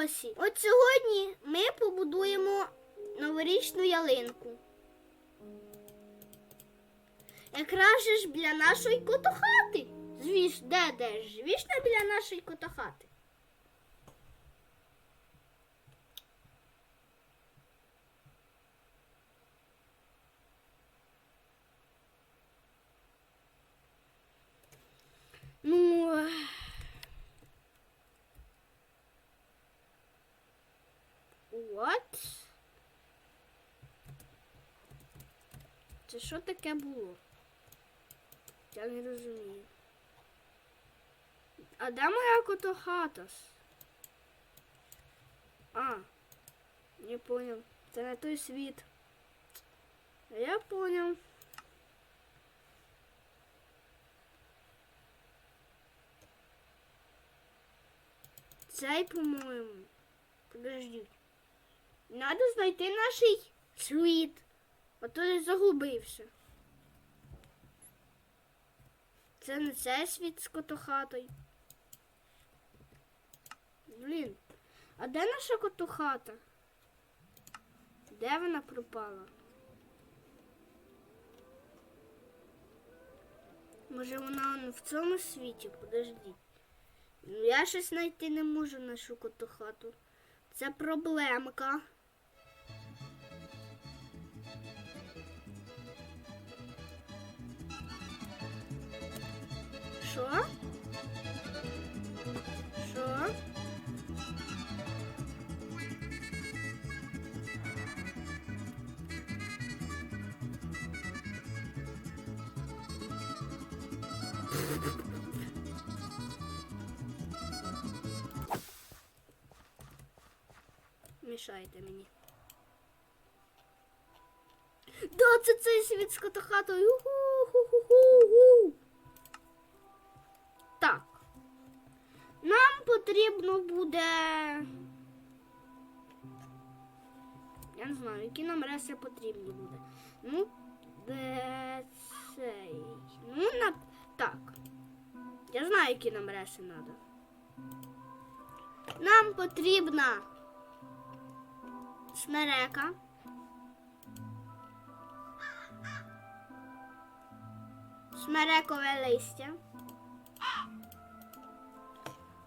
відосі. От сьогодні ми побудуємо новорічну ялинку. Якраз ж біля нашої котохати. Звісно, де де ж? Звісно, біля нашої котохати. Ну. ех. What? Це що таке було? Я не розумію. А де моя котохата? А, не понял. Це не той світ. Я понял. Цей, по-моєму. Подождіть. Надо знайти наш світ. А то я загубився. Це не цей світ з котохатою. Блін, а де наша котохата? Де вона пропала? Може вона в цьому світі? Подождіть. Ну, я щось знайти не можу нашу котохату. Це проблемка. Мішаєте мені. Да, це цей світ з котохатою. Так. Нам потрібно буде. Я не знаю, які нам реси потрібні буде. Ну, де цей. Ну, на... так. Я знаю, які нам реси треба. Нам потрібна смерека. Смерекове листя.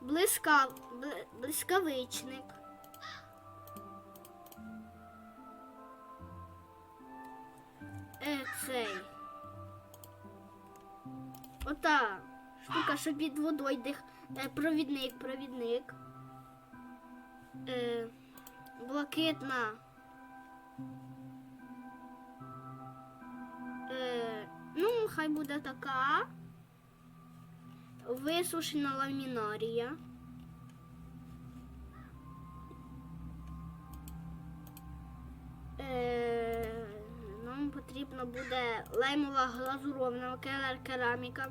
Блискав, бли- блискавичник. Е, цей. Ота штука, що під водою дих. Е, провідник, провідник. Е, блакитна. Е, ну, хай буде така. Висушена ламінарія. Е, нам потрібно буде лаймова глазурована кер- кераміка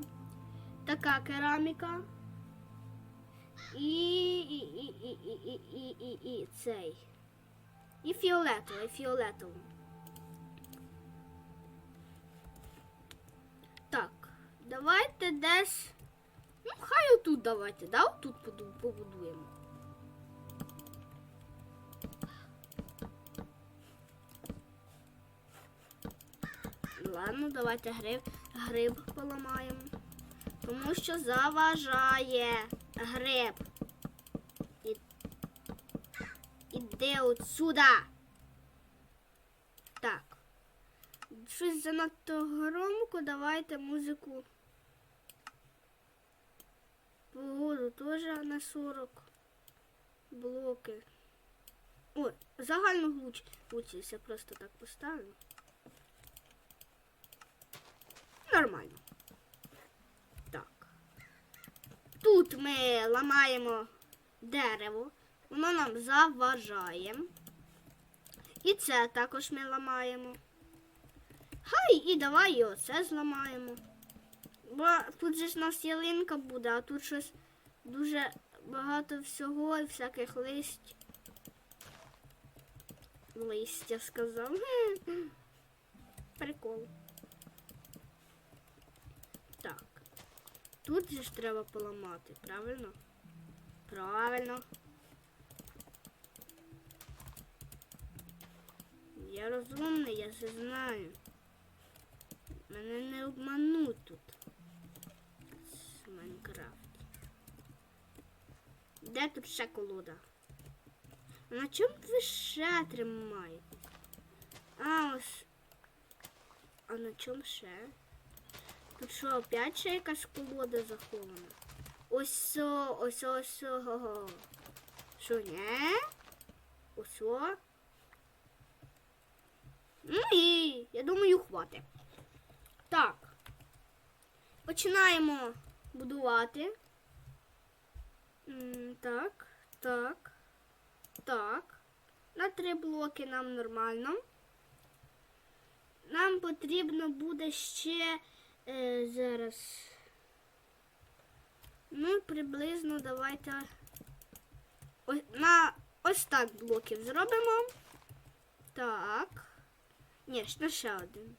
така кераміка. І і, і, і, і, і, і, і цей. І фіолетовий, фіолетовий. Так, давайте десь... Ну, хай отут давайте, да, отут побудуємо. Ладно, давайте гриб, гриб поламаємо. Тому що заважає гриб. І... Іди отсюда. Так. Щось занадто громко, давайте музику. Погоду теж на 40 блоки. Ой, загальну глуч. Глучився, просто так поставлю. Нормально. Так. Тут ми ламаємо дерево. Воно нам заважає. І це також ми ламаємо. Хай і давай і оце зламаємо. Бо тут же ж нас ялинка буде, а тут щось дуже багато всього і всяких листь. Листя сказав. Прикол. Тут же ж треба поламати, правильно? Правильно. Я розумний, я все знаю. Мене не обмануть тут. Майнкрафт. Де тут ще колода? А на чому ви ще тримаєте? А ось. А на чому ще? Тут що, опять ще якась колода захована? Ось ось ось. о. Що, не? Ось. о. Ну і я думаю, хватить. Так. Починаємо будувати. Так, так, так. На три блоки нам нормально. Нам потрібно буде ще е, зараз. Ну, приблизно давайте ось, на ось так блоків зробимо. Так. Ні, ще ще один.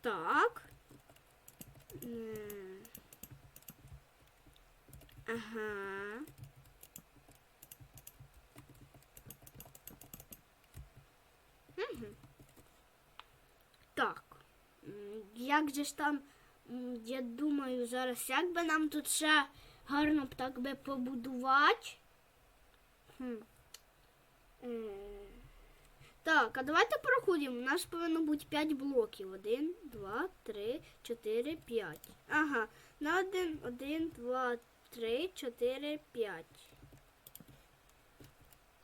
Так. Ага. Мгм. Так. М, Як же ж там, я думаю, зараз як би нам тут ще гарно б так би побудувати. Хм. Е, Так, а давайте порахуємо. У нас повинно бути 5 блоків. 1, 2, 3, 4, 5. Ага. На 1, 1, 2, 3, 4, 5.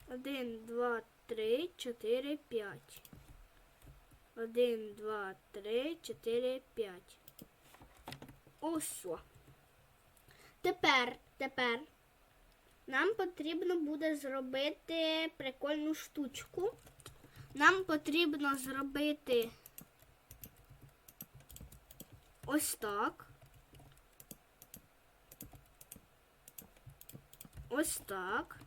1, 2, 3, 4, 5. 1, 2, 3, 4, 5. Ось. Тепер, тепер нам потрібно буде зробити прикольну штучку. Нам потрібно зробити ось так. Ось так.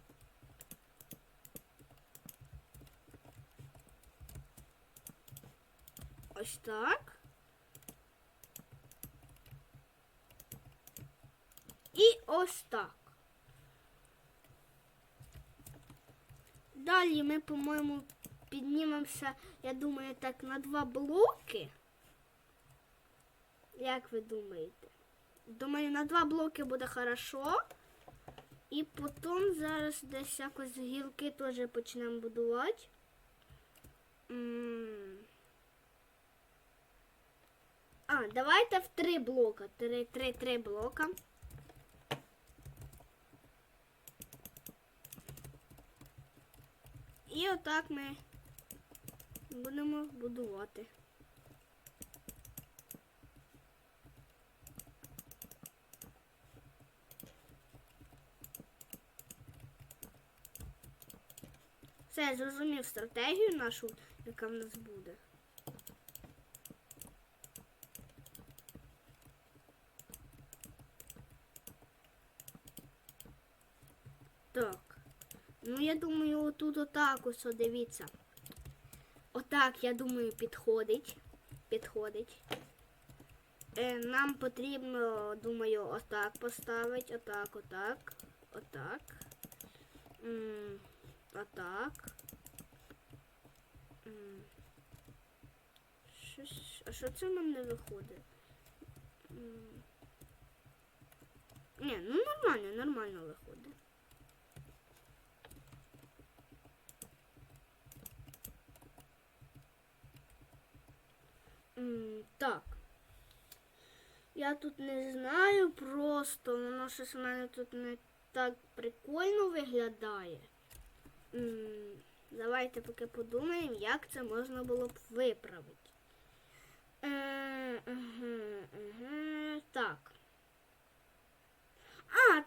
Ось так. І ось так. Далі ми, по-моєму, піднімемося, я думаю, так на два блоки. Як ви думаєте? Думаю, на два блоки буде хорошо. І потім зараз десь якось гілки теж почнемо будувати. М. А, давайте в три блока. Три, три, три блока. І отак ми будемо будувати. Все, я зрозумів стратегію нашу, яка в нас буде. Так. Ну, я думаю, отут отак ось, дивіться. Отак, я думаю, підходить. Підходить. Е, нам потрібно, думаю, отак поставити. Отак, отак. Отак. М, Отак. М. А що це мене не виходить? М. Ні, ну нормально, нормально виходить. Так. Я тут не знаю просто, воно щось у мене тут не так прикольно виглядає. Давайте поки подумаємо, як це можна було б виправити. Е, так.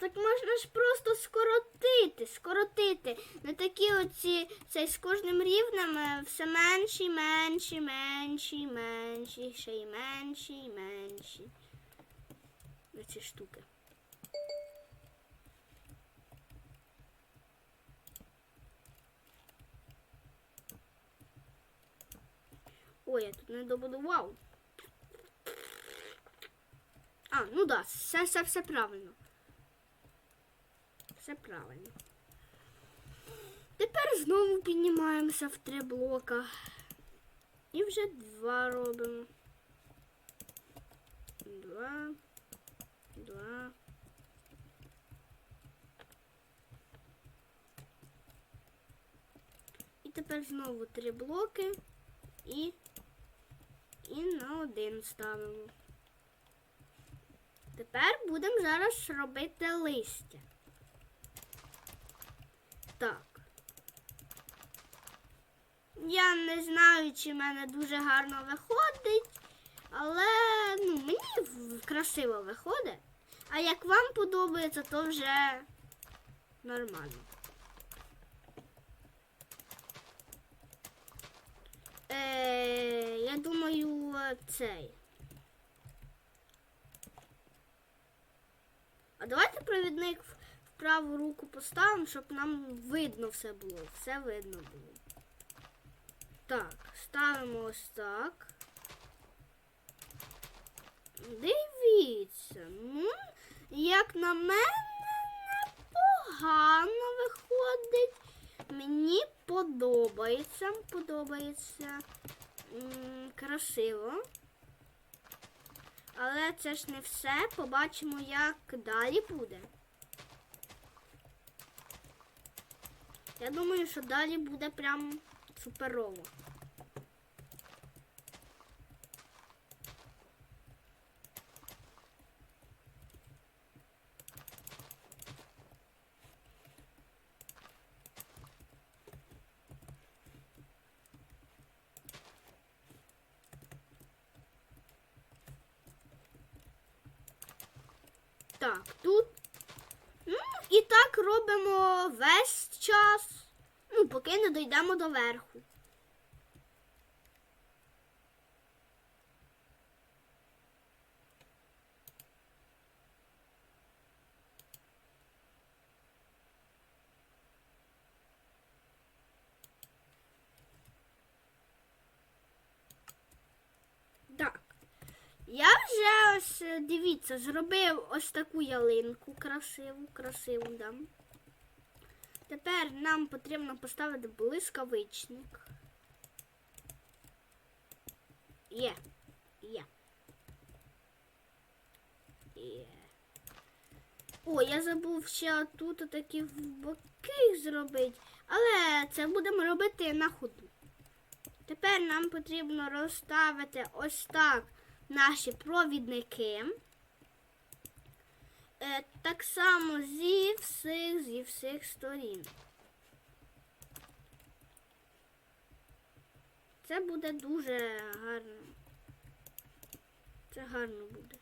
Так можна ж просто скоротити, скоротити. На такі оці цей з кожним рівнем е, все менші, менші, менші, менші, ще й менші, і менші. Ці штуки. Ой, я тут не добудував. А, ну да, все, все, все правильно. Все правильно. Тепер знову піднімаємося в три блока. І вже два робимо. Два. Два. І тепер знову три блоки і, і на один ставимо. Тепер будемо зараз робити листя. Так. Я не знаю, чи в мене дуже гарно виходить, але ну, мені красиво виходить. А як вам подобається, то вже нормально. Е, я думаю, цей. А давайте провідник праву руку поставимо, щоб нам видно все було. Все видно було. Так, ставимо ось так. Дивіться, ну, як на мене, непогано виходить. Мені подобається, подобається. Красиво. Але це ж не все. Побачимо, як далі буде. Я думаю, що далі буде прям суперово. Так, тут. Ну, і так робимо весь час. Ну, поки не дійдемо до верху. Я вже ось е, дивіться, зробив ось таку ялинку красиву, красиву, да. Тепер нам потрібно поставити блискавичник. Є. Є. Є. О, я забув ще тут такі боки зробити, але це будемо робити на ходу. Тепер нам потрібно розставити ось так наші провідники. Е, так само зі всіх, зі всіх сторін. Це буде дуже гарно. Це гарно буде.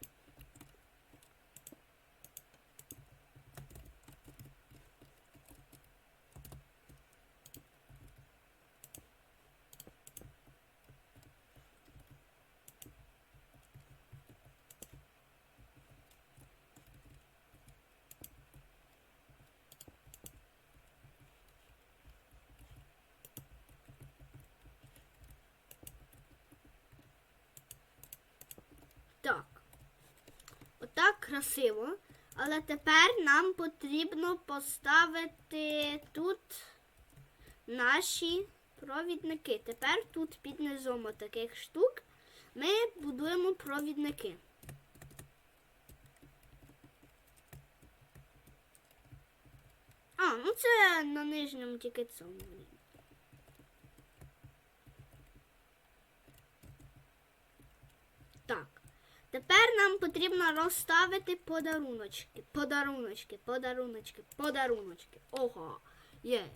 Так. Отак красиво. Але тепер нам потрібно поставити тут наші провідники. Тепер тут під низом таких штук ми будуємо провідники. А, ну це на нижньому тільки цьому. Так. Тепер нам потрібно розставити подаруночки. Подаруночки, подаруночки, подаруночки. Ого. Є.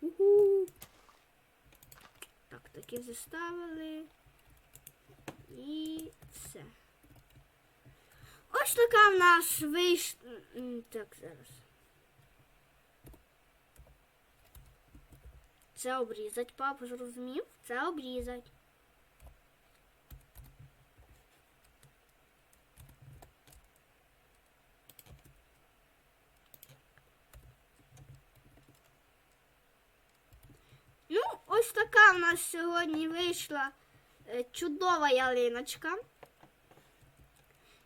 Уху. Так, такі заставили. І все. Ось така в нас вийшла. Так, зараз. Це обрізать, папа зрозумів? Це обрізать. Ну, ось така в нас сьогодні вийшла е, чудова ялиночка.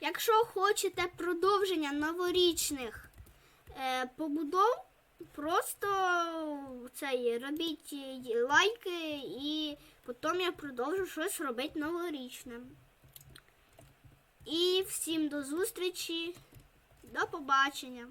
Якщо хочете продовження новорічних е, побудов, просто цей, робіть е, лайки і потім я продовжу щось робити новорічне. І всім до зустрічі. До побачення.